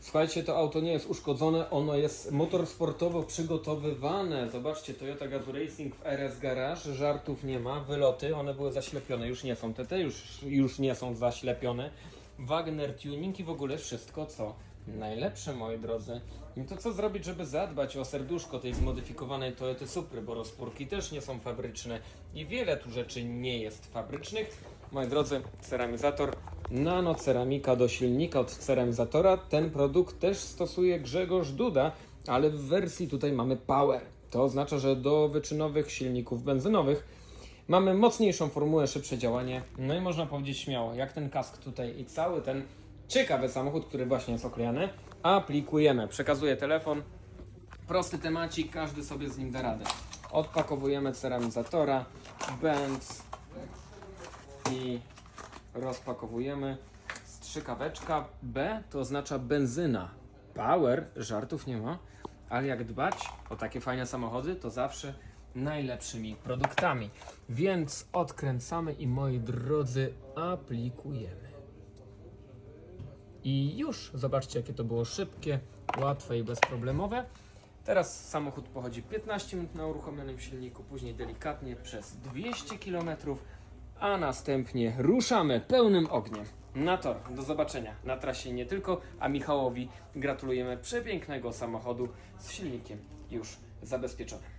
Słuchajcie, to auto nie jest uszkodzone, ono jest motorsportowo przygotowywane. Zobaczcie, Toyota Gazoo Racing w RS Garage, żartów nie ma, wyloty, one były zaślepione, już nie są te, te już, już nie są zaślepione. Wagner Tuning i w ogóle wszystko, co najlepsze, moi drodzy. I to co zrobić, żeby zadbać o serduszko tej zmodyfikowanej Toyoty Supry, bo rozpórki też nie są fabryczne i wiele tu rzeczy nie jest fabrycznych. Moi drodzy, ceramizator nanoceramika do silnika od ceramizatora. Ten produkt też stosuje Grzegorz Duda, ale w wersji tutaj mamy Power. To oznacza, że do wyczynowych silników benzynowych mamy mocniejszą formułę, szybsze działanie. No i można powiedzieć śmiało, jak ten kask tutaj i cały ten ciekawy samochód, który właśnie jest oklejany, aplikujemy. Przekazuję telefon, prosty temacik, każdy sobie z nim da radę. Odpakowujemy ceramizatora, Benz i rozpakowujemy. Strzykaweczka B to oznacza benzyna. Power, żartów nie ma, ale jak dbać o takie fajne samochody, to zawsze najlepszymi produktami. Więc odkręcamy i moi drodzy, aplikujemy. I już zobaczcie, jakie to było szybkie, łatwe i bezproblemowe. Teraz samochód pochodzi 15 minut na uruchomionym silniku, później delikatnie przez 200 km, a następnie ruszamy pełnym ogniem na tor. Do zobaczenia na trasie nie tylko, a Michałowi gratulujemy przepięknego samochodu z silnikiem już zabezpieczonym.